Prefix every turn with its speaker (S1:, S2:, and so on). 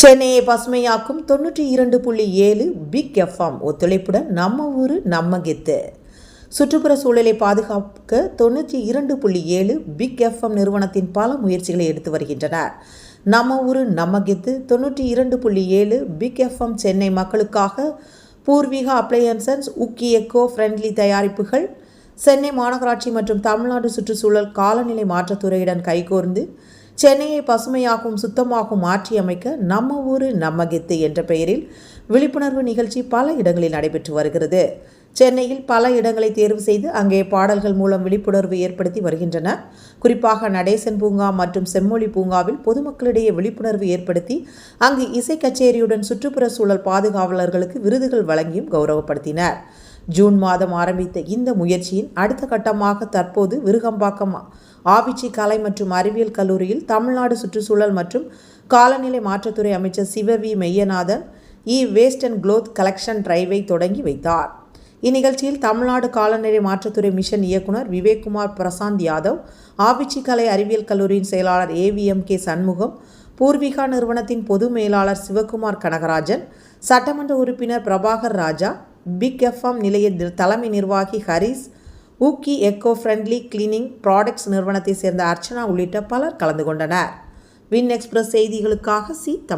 S1: சென்னையை பசுமையாக்கும் தொண்ணூற்றி இரண்டு புள்ளி ஏழு பிக் எஃப்எம் ஒத்துழைப்புடன் நம்ம ஊர் நம்ம கெத்து. சுற்றுப்புற சூழலை பாதுகாக்க தொண்ணூற்றி இரண்டு புள்ளி ஏழு பிக் எஃப்எம் நிறுவனத்தின் பல முயற்சிகளை எடுத்து வருகின்றனர். நம்ம ஊர் நம்ம கெத்து தொண்ணூற்றி இரண்டு புள்ளி ஏழு பிக் எஃப்எம் சென்னை மக்களுக்காக பூர்வீக அப்ளையன்சன்ஸ் உக்கி எக்கோ ஃப்ரெண்ட்லி தயாரிப்புகள் சென்னை மாநகராட்சி மற்றும் தமிழ்நாடு சுற்றுச்சூழல் காலநிலை மாற்றத்துறையுடன் கைகோர்ந்து சென்னையை பசுமையாகவும் சுத்தமாகவும் மாற்றியமைக்க நம்ம ஊர் நம்ம கித்து என்ற பெயரில் விழிப்புணர்வு நிகழ்ச்சி பல இடங்களில் நடைபெற்று வருகிறது. சென்னையில் பல இடங்களை தேர்வு செய்து அங்கே பாடல்கள் மூலம் விழிப்புணர்வு ஏற்படுத்தி வருகின்றன. குறிப்பாக நடேசன் பூங்கா மற்றும் செம்மொழி பூங்காவில் பொதுமக்களிடையே விழிப்புணர்வு ஏற்படுத்தி அங்கு இசை கச்சேரியுடன் சுற்றுப்புற சூழல் பாதுகாவலர்களுக்கு விருதுகள் வழங்கியும் கௌரவப்படுத்தினர். ஜூன் மாதம் ஆரம்பித்த இந்த முயற்சியின் அடுத்த கட்டமாக தற்போது விருகம்பாக்கம் ஆவிச்சி கலை மற்றும் அறிவியல் கல்லூரியில் தமிழ்நாடு சுற்றுச்சூழல் மற்றும் காலநிலை மாற்றத்துறை அமைச்சர் சிவவி Meyyanathan E waste and cloth collection டிரைவை தொடங்கி வைத்தார். இந்நிகழ்ச்சியில் தமிழ்நாடு காலநிலை மாற்றத்துறை மிஷன் இயக்குனர் விவேக்குமார் பிரசாந்த் யாதவ் ஆவிச்சி கலை அறிவியல் கல்லூரியின் செயலாளர் ஏவிஎம் கே சண்முகம் பூர்விகா நிறுவனத்தின் பொது மேலாளர் சிவகுமார் கனகராஜன் சட்டமன்ற உறுப்பினர் பிரபாகர் ராஜா பிக் எஃப்எம் நிலைய தலைமை நிர்வாகி ஹரிஸ் ஊக்கி எக்கோ ஃப்ரெண்ட்லி கிளீனிங் ப்ராடக்ட்ஸ் நிறுவனத்தை சேர்ந்த அர்ச்சனா உள்ளிட்ட பலர் கலந்து கொண்டனர். வின் எக்ஸ்பிரஸ் செய்திகளுக்காக சி தமிழ்